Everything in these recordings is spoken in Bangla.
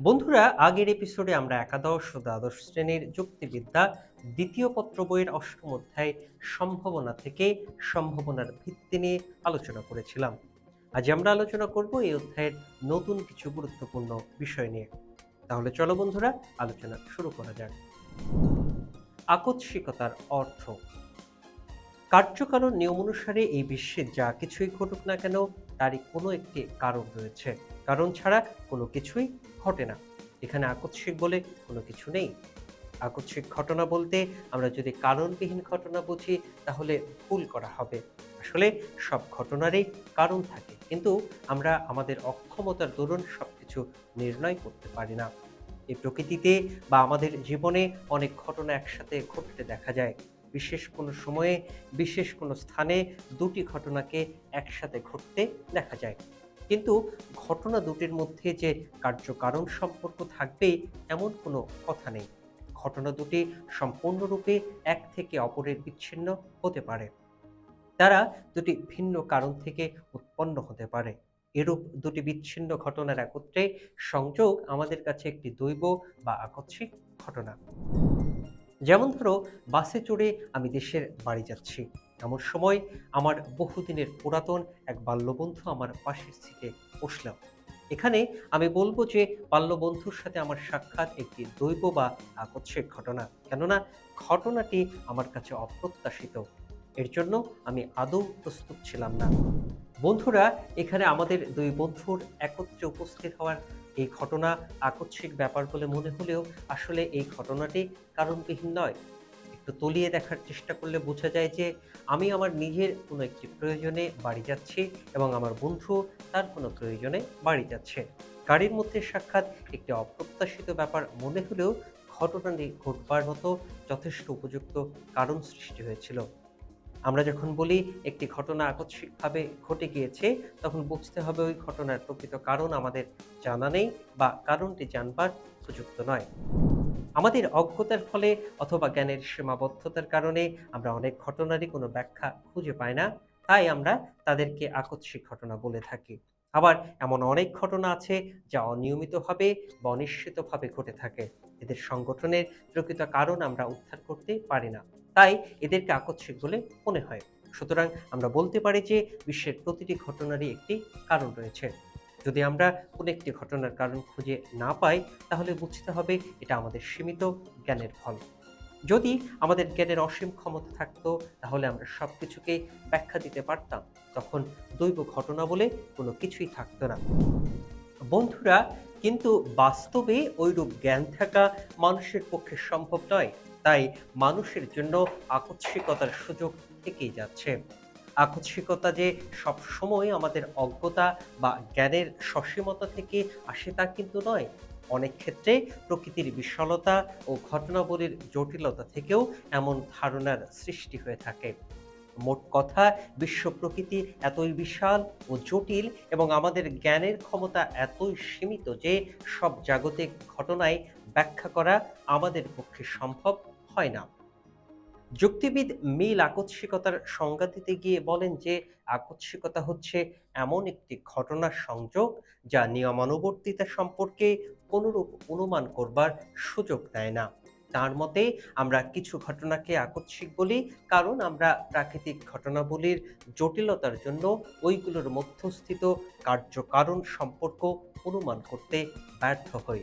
বন্ধুরা, আগের এপিসোডে আমরা একাদশ ও দ্বাদশ শ্রেণির যুক্তিবিদ্যা দ্বিতীয় পত্র বইয়ের অষ্টম অধ্যায় সম্ভাবনা থেকে সম্ভাবনার ভিত্তি নিয়ে আলোচনা করেছিলাম। আজ আমরা আলোচনা করব এই অধ্যায়ের নতুন কিছু গুরুত্বপূর্ণ বিষয় নিয়ে। তাহলে চলো বন্ধুরা, আলোচনা শুরু করা যাক। আকস্মিকতার অর্থ। কার্যকারণ নিয়ম অনুসারে এই বিশ্বে যা কিছুই ঘটুক না কেন, তারই কোনো একটি কারণ রয়েছে। কারণ ছাড়া কোনো কিছুই ঘটে না। এখানে আকস্মিক বলে কোনো কিছু নেই। আকস্মিক ঘটনা বলতে আমরা যদি কারণবিহীন ঘটনা বুঝি, তাহলে ভুল করা হবে। আসলে সব ঘটনারই কারণ থাকে, কিন্তু আমরা আমাদের অক্ষমতার দরুন সবকিছু নির্ণয় করতে পারি না। এই প্রকৃতিতে বা আমাদের জীবনে অনেক ঘটনা একসাথে ঘটতে দেখা যায়। বিশেষ কোনো সময়ে, বিশেষ কোনো স্থানে দুটি ঘটনাকে একসাথে ঘটতে দেখা যায়। কিন্তু ঘটনা দুটির মধ্যে যে কার্যকারণ সম্পর্ক থাকবে এমন কোনো কথা নেই। ঘটনা দুটি সম্পূর্ণরূপে এক থেকে অপরের বিচ্ছিন্ন হতে পারে। তারা দুটি ভিন্ন কারণ থেকে উৎপন্ন হতে পারে। এরূপ দুটি বিচ্ছিন্ন ঘটনার একত্রে সংযোগ আমাদের কাছে একটি দৈব বা আকস্মিক ঘটনা। যেমন ধরো, বাসে চড়ে আমি দেশের বাড়ি যাচ্ছি। এমন সময় আমার বহুদিনের পুরাতন এক বাল্যবন্ধু আমার পাশের সিটে বসলাম। এখানে আমি বলব যে বাল্যবন্ধুর সাথে আমার সাক্ষাৎ একটি দৈব বা আকস্মিক ঘটনা। কেননা ঘটনাটি আমার কাছে অপ্রত্যাশিত। এর জন্য আমি আদৌ প্রস্তুত ছিলাম না। বন্ধুরা, এখানে আমাদের দুই বন্ধুর একত্রে উপস্থিত হওয়ার এই ঘটনা আকস্মিক ব্যাপার বলে মনে হলেও আসলে এই ঘটনাটি কারণবিহীন নয়। একটু তলিয়ে দেখার চেষ্টা করলে বোঝা যায় যে আমি আমার নিজের কোনো একটি প্রয়োজনে বাড়ি যাচ্ছি এবং আমার বন্ধু তার কোনো প্রয়োজনে বাড়ি যাচ্ছে। গাড়ির মধ্যে সাক্ষাৎ একটি অপ্রত্যাশিত ব্যাপার মনে হলেও ঘটনাটি ঘটবার মতো যথেষ্ট উপযুক্ত কারণ সৃষ্টি হয়েছিল। আমরা যখন বলি একটি ঘটনা আকস্মিকভাবে ঘটে গিয়েছে, তখন বুঝতে হবে ওই ঘটনার প্রকৃত কারণ আমাদের জানা নেই বা কারণটি জানবার উপযুক্ত নয়। আমাদের অজ্ঞতার ফলে অথবা জ্ঞানের সীমাবদ্ধতার কারণে আমরা অনেক ঘটনারই কোনো ব্যাখ্যা খুঁজে পাই না। তাই আমরা তাদেরকে আকস্মিক ঘটনা বলে থাকি। আবার এমন অনেক ঘটনা আছে যা অনিয়মিতভাবে বা অনিশ্চিতভাবে ঘটে থাকে। এদের সংগঠনের প্রকৃত কারণ আমরা উদ্ধার করতে পারি না। তাই এদেরকে আকস্মিক বলে মনে হয়। সুতরাং আমরা বলতে পারি যে বিশ্বের প্রতিটি ঘটনারই একটি কারণ রয়েছে। যদি আমরা কোনো একটি ঘটনার কারণ খুঁজে না পাই, তাহলে বুঝতে হবে এটা আমাদের সীমিত জ্ঞানের ফল। যদি আমাদের জ্ঞানের অসীম ক্ষমতা থাকতো, তাহলে আমরা সব কিছুকে ব্যাখ্যা দিতে পারতাম। তখন দৈব ঘটনা বলে কোনো কিছুই থাকতো না। বন্ধুরা, কিন্তু বাস্তবে ওইরূপ জ্ঞান থাকা মানুষের পক্ষে সম্ভব নয়। তাই মানুষের জন্য আকস্মিকতার সুযোগ থেকেই যাচ্ছে। আকস্মিকতা যে সব সময় আমাদের অজ্ঞতা বা জ্ঞানের সসীমতা থেকে আসে তা কিন্তু নয়। অনেক ক্ষেত্রে প্রকৃতির বিশালতা ও ঘটনাবলীর জটিলতা থেকেও এমন ধারণার সৃষ্টি হয়ে থাকে। মোট কথা, বিশ্ব প্রকৃতি এতই বিশাল ও জটিল এবং আমাদের জ্ঞানের ক্ষমতা এতই সীমিত যে সব জাগতিক ঘটনায় ব্যাখ্যা করা আমাদের পক্ষে সম্ভব হয় না। যুক্তিবিদ মিল আকস্মিকতার সংজ্ঞা দিতে গিয়ে বলেন যে আকস্মিকতা হচ্ছে এমন একটি ঘটনার সংযোগ যা নিয়মানুবর্তিতা সম্পর্কে কোনরূপ অনুমান করবার সুযোগ দেয় না। তার মতে, আমরা কিছু ঘটনাকে আকস্মিক বলি কারণ আমরা প্রাকৃতিক ঘটনাবলীর জটিলতার জন্য ওইগুলোর মধ্যস্থিত কার্যকারণ সম্পর্ক অনুমান করতে ব্যর্থ হই।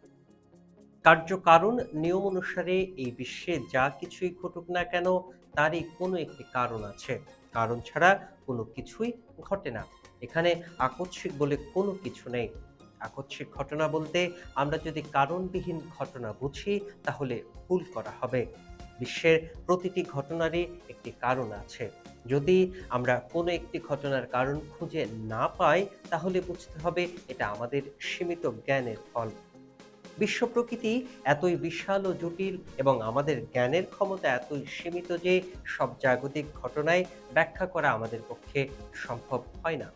কার্যকারণ নিয়ম অনুসারে এই বিশ্বে যা কিছুই ঘটুক না কেন, তারই কোনো একটি কারণ আছে। কারণ ছাড়া কোনো কিছুই ঘটে না। এখানে আকস্মিক বলে কোনো কিছু নেই। আকস্মিক ঘটনা বলতে আমরা যদি কারণবিহীন ঘটনা বুঝি, তাহলে ভুল করা হবে। বিশ্বের প্রতিটি ঘটনারই একটি কারণ আছে। যদি আমরা কোনো একটি ঘটনার কারণ খুঁজে না পাই, তাহলে বুঝতে হবে এটা আমাদের সীমিত জ্ঞানের ফল। বিশ্ব প্রকৃতি এতই বিশাল ও জটিল এবং আমাদের জ্ঞানের ক্ষমতা এতই সীমিত যে সব জাগতিক ঘটনায় ব্যাখ্যা করা আমাদের পক্ষে সম্ভব হয় না।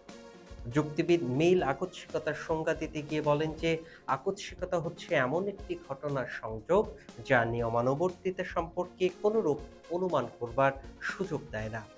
যুক্তিবিদ মিল আকস্মিকতার সংজ্ঞা দিতে গিয়ে বলেন যে, আকস্মিকতা হচ্ছে এমন একটি ঘটনার সংযোগ যা নিয়মানুবর্তিতা সম্পর্কে কোনোরূপ অনুমান করবার সুযোগ দেয় না।